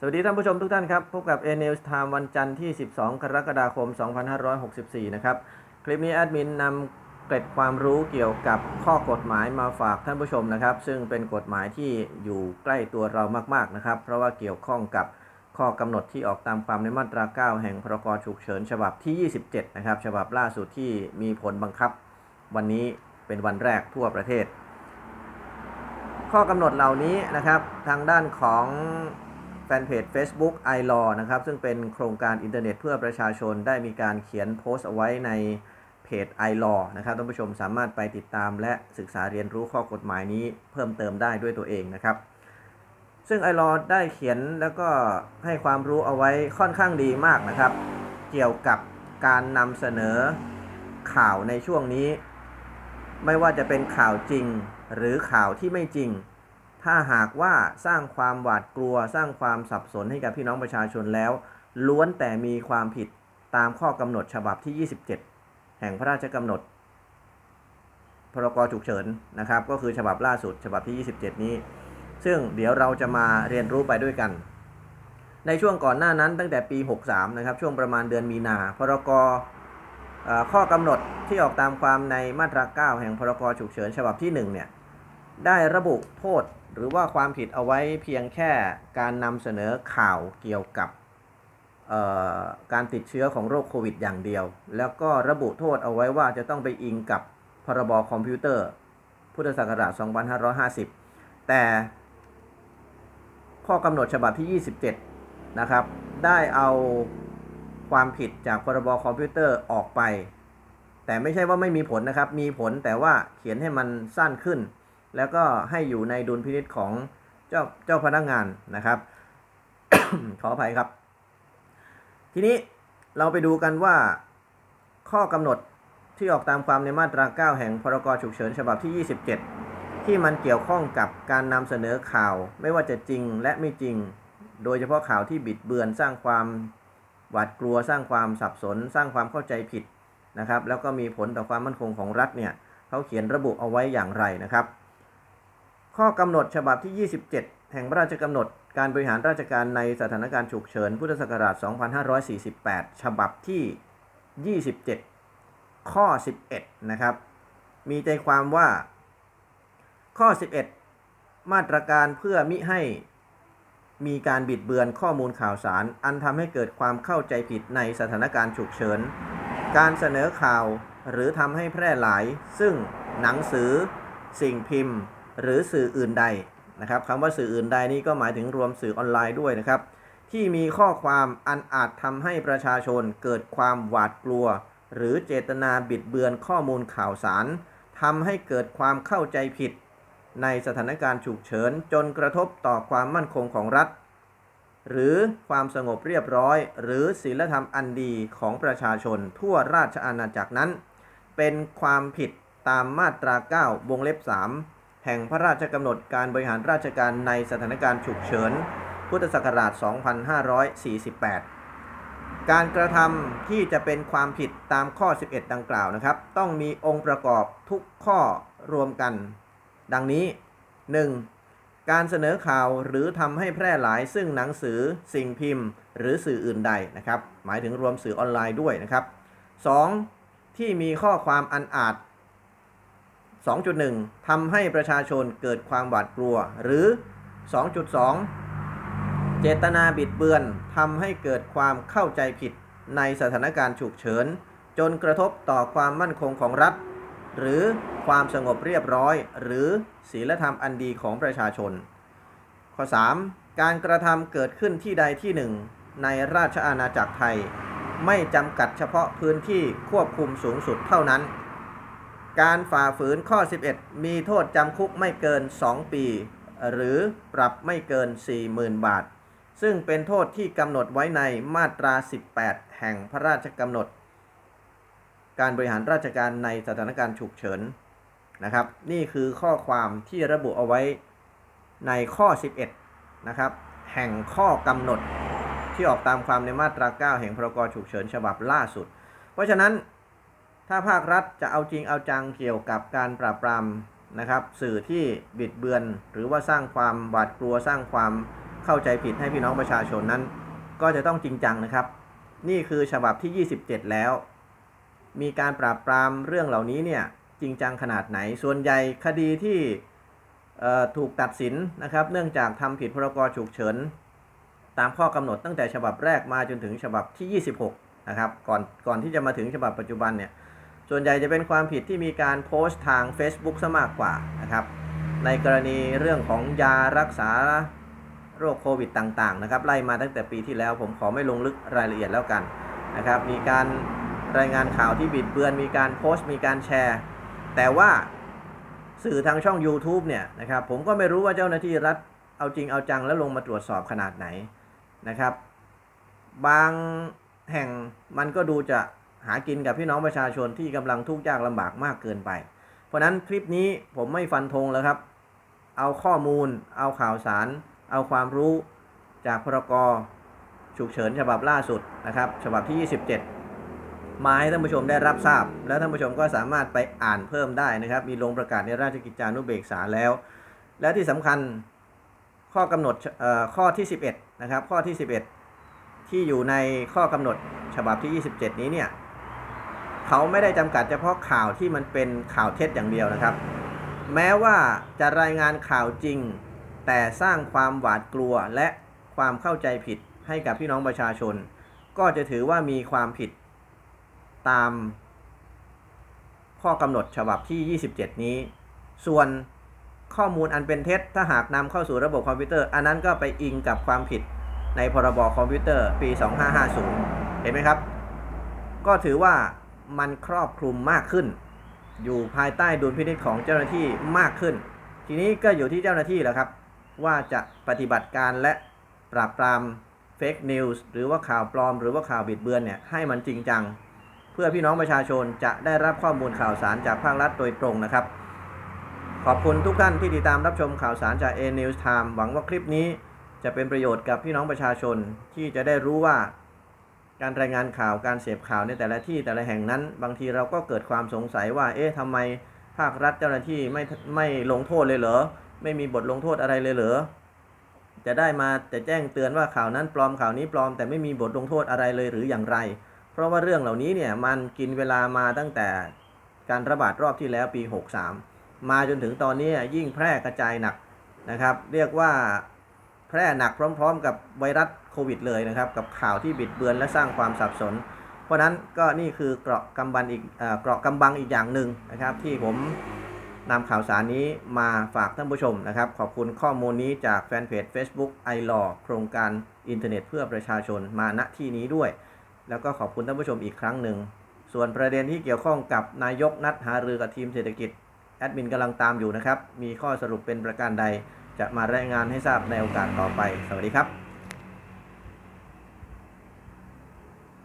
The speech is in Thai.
สวัสดีท่านผู้ชมทุกท่านครับ พบกับ a n e w s Time วันจันทร์ที่ 12 กรกฎาคม 2564 นะครับ คลิปนี้แอดมินนำเกร็ดความรู้เกี่ยวกับข้อกฎหมายมาฝากท่านผู้ชมนะครับ ซึ่งเป็นกฎหมายที่อยู่ใกล้ตัวเรามากๆนะครับ เพราะว่าเกี่ยวข้องกับข้อกำหนดที่ออกตามความในมาตรา 9 แห่งพรกฉุกเฉินฉบับที่ 27 นะครับ ฉบับล่าสุดที่มีผลบังคับ วันนี้เป็นวันแรกทั่วประเทศ ข้อกำหนดเหล่านี้นะครับ ทางด้านของ แฟนเพจ Facebook i l a w นะครับ ซึ่งเป็นโครงการอินเทอร์เน็ตเพื่อประชาชนได้มีการเขียนโพสต์เอาไว้ในเพจ i l a w นะครับท่านผู้ชมสามารถไปติดตามและศึกษาเรียนรู้ข้อกฎหมายนี้เพิ่มเติมได้ด้วยตัวเองนะครับ ซึ่ง i l a w ได้เขียนแล้วก็ให้ความรู้เอาไว้ค่อนข้างดีมากนะครับ เกี่ยวกับการนำเสนอข่าวในช่วงนี้ ไม่ว่าจะเป็นข่าวจริงหรือข่าวที่ไม่จริง ถ้าหากว่าสร้างความหวาดกลัว สร้างความสับสนให้กับพี่น้องประชาชนแล้ว ล้วนแต่มีความผิดตามข้อกำหนดฉบับที่ 27 แห่งพระราชกำหนด พรกฉุกเฉินนะครับ ก็คือฉบับล่าสุดฉบับที่ 27 นี้ ซึ่งเดี๋ยวเราจะมาเรียนรู้ไปด้วยกัน ในช่วงก่อนหน้านั้นตั้งแต่ปี 63 นะครับ ช่วงประมาณเดือนมีนา พรกข้อกำหนดที่ออกตามความในมาตรา 9 แห่งพรกฉุกเฉินฉบับที่1เนี่ย ได้ระบุโทษหรือว่าความผิดเอาไว้เพียงแค่การนำเสนอข่าวเกี่ยวกับการติดเชื้อของโรคโควิดอย่างเดียว แล้วก็ระบุโทษเอาไว้ว่าจะต้องไปอิงกับพรบคอมพิวเตอร์ พุทธศักราช 2550 แต่ข้อกำหนดฉบับที่ 27 นะครับ ได้เอาความผิดจากพรบคอมพิวเตอร์ออกไป แต่ไม่ใช่ว่าไม่มีผลนะครับ มีผลแต่ว่าเขียนให้มันสั้นขึ้น แล้วก็ให้อยู่ในดุลพินิษของเจ้าเจ้าพนักงานนะครับ ขออภัยครับ ทีนี้เราไปดูกันว่าข้อกำหนดที่ออกตามความในมาตรา 9 แห่งพรกฉุกเฉินฉบับที่ 27 ที่มันเกี่ยวข้องกับการนำเสนอข่าวไม่ว่าจะจริงและไม่จริง โดยเฉพาะข่าวที่บิดเบือนสร้างความหวาดกลัวสร้างความสับสน สร้างความเข้าใจผิดนะครับ แล้วก็มีผลต่อความมั่นคงของรัฐเนี่ยเขาเขียนระบุเอาไว้อย่างไรนะครับ ข้อกำหนดฉบับที่ 27 แห่งพระราชกำหนดการบริหารราชการในสถานการณ์ฉุกเฉิน พุทธศักราช 2548 ฉบับที่ 27 ข้อ 11 นะครับ มีใจความว่า ข้อ 11 มาตรการเพื่อมิให้มีการบิดเบือนข้อมูลข่าวสาร อันทำให้เกิดความเข้าใจผิดในสถานการณ์ฉุกเฉิน การเสนอข่าวหรือทำให้แพร่หลาย ซึ่งหนังสือ สิ่งพิมพ์ หรือสื่ออื่นใดนะครับคำว่าสื่ออื่นใดนี้ก็หมายถึงรวมสื่อออนไลน์ด้วยนะครับ ที่มีข้อความอันอาจทำให้ประชาชนเกิดความหวาดกลัว หรือเจตนาบิดเบือนข้อมูลข่าวสารทำให้เกิดความเข้าใจผิด ในสถานการณ์ฉุกเฉิน จนกระทบต่อความมั่นคงของรัฐ หรือความสงบเรียบร้อย หรือศีลธรรมอันดีของประชาชนทั่วราชอาณาจักรนั้น เป็นความผิดตามมาตรา 9 วงเล็บ 3 แห่งพระราชกำหนดการบริหารราชการในสถานการณ์ฉุกเฉิน พุทธศักราช 2548 การกระทำที่จะเป็นความผิดตามข้อ 11 ดังกล่าวนะครับ ต้องมีองค์ประกอบทุกข้อรวมกัน ดังนี้ 1. การเสนอข่าวหรือทำให้แพร่หลายซึ่งหนังสือสิ่งพิมพ์ หรือสื่ออื่นใดนะครับ หมายถึงรวมสื่อออนไลน์ด้วยนะครับ 2. ที่มีข้อความอันอาจ 2.1ทำให้ประชาชนเกิดความหวาดกลัว หรือ 2.2 เจตนาบิดเบือนทำให้เกิดความเข้าใจผิดในสถานการณ์ฉุกเฉิน จนกระทบต่อความมั่นคงของรัฐ หรือความสงบเรียบร้อย หรือศีลธรรมอันดีของประชาชน ข้อ 3. การกระทำเกิดขึ้นที่ใดที่หนึ่ง ในราชอาณาจักรไทย ไม่จำกัดเฉพาะพื้นที่ควบคุมสูงสุดเท่านั้น การฝ่าฝืนข้อ 11 มีโทษจำคุกไม่เกิน 2 ปี หรือปรับไม่เกิน 40,000 บาท ซึ่งเป็นโทษที่กำหนดไว้ในมาตรา 18 แห่งพระราชกำหนด การบริหารราชการในสถานการณ์ฉุกเฉินนะครับ นี่คือข้อความที่ระบุเอาไว้ในข้อ 11 นะครับ แห่งข้อกำหนดที่ออกตามความในมาตรา 9 แห่งพรกฉุกเฉินฉบับล่าสุด เพราะฉะนั้น ถ้าภาครัฐจะเอาจริงเอาจังเกี่ยวกับการปราบปรามนะครับ สื่อที่บิดเบือน หรือว่าสร้างความหวาดกลัวสร้างความเข้าใจผิดให้พี่น้องประชาชนนั้น ก็จะต้องจริงจังนะครับ นี่คือฉบับที่ 27 แล้ว มีการปราบปรามเรื่องเหล่านี้เนี่ยจริงจังขนาดไหน ส่วนใหญ่คดีที่เอ่อถูกตัดสินนะครับ เนื่องจากทำผิดพรกฉุกเฉินตามข้อกำหนดตั้งแต่ฉบับแรกมาจนถึงฉบับที่ 26 นะครับ ก่อนก่อนที่จะมาถึงฉบับปัจจุบันเนี่ย ส่วนใหญ่จะเป็นความผิดที่มีการโพสต์ทาง Facebook ซะมากกว่านะครับ ในกรณีเรื่องของยารักษาโรคโควิดต่างๆนะครับไล่มาตั้งแต่ปีที่แล้วผมขอไม่ลงลึกรายละเอียดแล้วกันนะครับ มีการรายงานข่าวที่บิดเบือน มีการโพสต์มีการแชร์ แต่ว่าสื่อทางช่อง YouTube เนี่ยนะครับผมก็ไม่รู้ว่าเจ้าหน้าที่รัฐเอาจริงเอาจังแล้วลงมาตรวจสอบขนาดไหนนะครับ บางแห่งมันก็ดูจะ หากินกับพี่น้องประชาชนที่กำลังทุกข์ยากลำบากมากเกินไป เพราะนั้นคลิปนี้ผมไม่ฟันธงแล้วครับ เอาข้อมูล เอาข่าวสาร เอาความรู้จากพรกฉุกเฉินฉบับล่าสุดนะครับฉบับที่ 27 มาให้ท่านผู้ชมได้รับทราบ แล้วท่านผู้ชมก็สามารถไปอ่านเพิ่มได้นะครับ มีลงประกาศในราชกิจจานุเบกษาแล้ว และที่สำคัญข้อกำหนดเอ่อข้อที่ 11 นะครับ ข้อที่ 11 ที่อยู่ในข้อกำหนดฉบับที่ 27 นี้เนี่ย เขาไม่ได้จำกัดเฉพาะข่าวที่มันเป็นข่าวเท็จอย่างเดียวนะครับ แม้ว่าจะรายงานข่าวจริง แต่สร้างความหวาดกลัวและความเข้าใจผิดให้กับพี่น้องประชาชน ก็จะถือว่ามีความผิดตามข้อกำหนดฉบับที่ 27 นี้ ส่วนข้อมูลอันเป็นเท็จ ถ้าหากนำเข้าสู่ระบบคอมพิวเตอร์ อันนั้นก็ไปอิงกับความผิดในพรบคอมพิวเตอร์ปี 2550 เห็นไหมครับ ก็ถือว่า มันครอบคลุมมากขึ้น อยู่ภายใต้ดุลพินิจของเจ้าหน้าที่มากขึ้น ทีนี้ก็อยู่ที่เจ้าหน้าที่แหละครับ ว่าจะปฏิบัติการและปราบปรามเฟกนิวส์หรือว่าข่าวปลอม หรือว่าข่าวบิดเบือนเนี่ยให้มันจริงจัง เพื่อพี่น้องประชาชนจะได้รับข้อมูลข่าวสารจากภาครัฐโดยตรงนะครับ ขอบคุณทุกท่านที่ติดตามรับชมข่าวสารจาก A News Time หวังว่าคลิปนี้จะเป็นประโยชน์กับพี่น้องประชาชนที่จะได้รู้ว่า การรายงานข่าวการเสพข่าวในแต่ละที่แต่ละแห่งนั้น บางทีเราก็เกิดความสงสัยว่า เอ๊ะทำไมภาครัฐเจ้าหน้าที่ไม่ไม่ลงโทษเลยเหรอ ไม่มีบทลงโทษอะไรเลยเหรอ จะได้มาแต่แจ้งเตือนว่าข่าวนั้นปลอมข่าวนี้ปลอมแต่ไม่มีบทลงโทษอะไรเลยหรืออย่างไร เพราะว่าเรื่องเหล่านี้เนี่ยมันกินเวลามาตั้งแต่การระบาดรอบที่แล้วปี 63 มาจนถึงตอนนี้ยิ่งแพร่กระจายหนักนะครับ เรียกว่าแพร่หนักพร้อม ๆ กับไวรัส ควิดเลยนะครับกับข่าวที่บิดเบือนและสร้างความสับสน เพราะนั้นก็นี่คือเกราะกำบังอีกเอ่อเกราะกำบังอีกอย่างหนึ่งนะครับ ที่ผมนำข่าวสารนี้มาฝากท่านผู้ชมนะครับ ขอบคุณข้อมูลนี้จากแฟนเพจ Facebook i l a w โครงการอินเทอร์เน็ตเพื่อประชาชนมาณที่นี้ด้วย แล้วก็ขอบคุณท่านผู้ชมอีกครั้งหนึ่ง ส่วนประเด็นที่เกี่ยวข้องกับนายกนัดหารือกับทีมเศรษฐกิจแอดมินกำลังตามอยู่นะครับ มีข้อสรุปเป็นประการใด จะมารายงานให้ทราบในโอกาสต่อไป สวัสดีครับ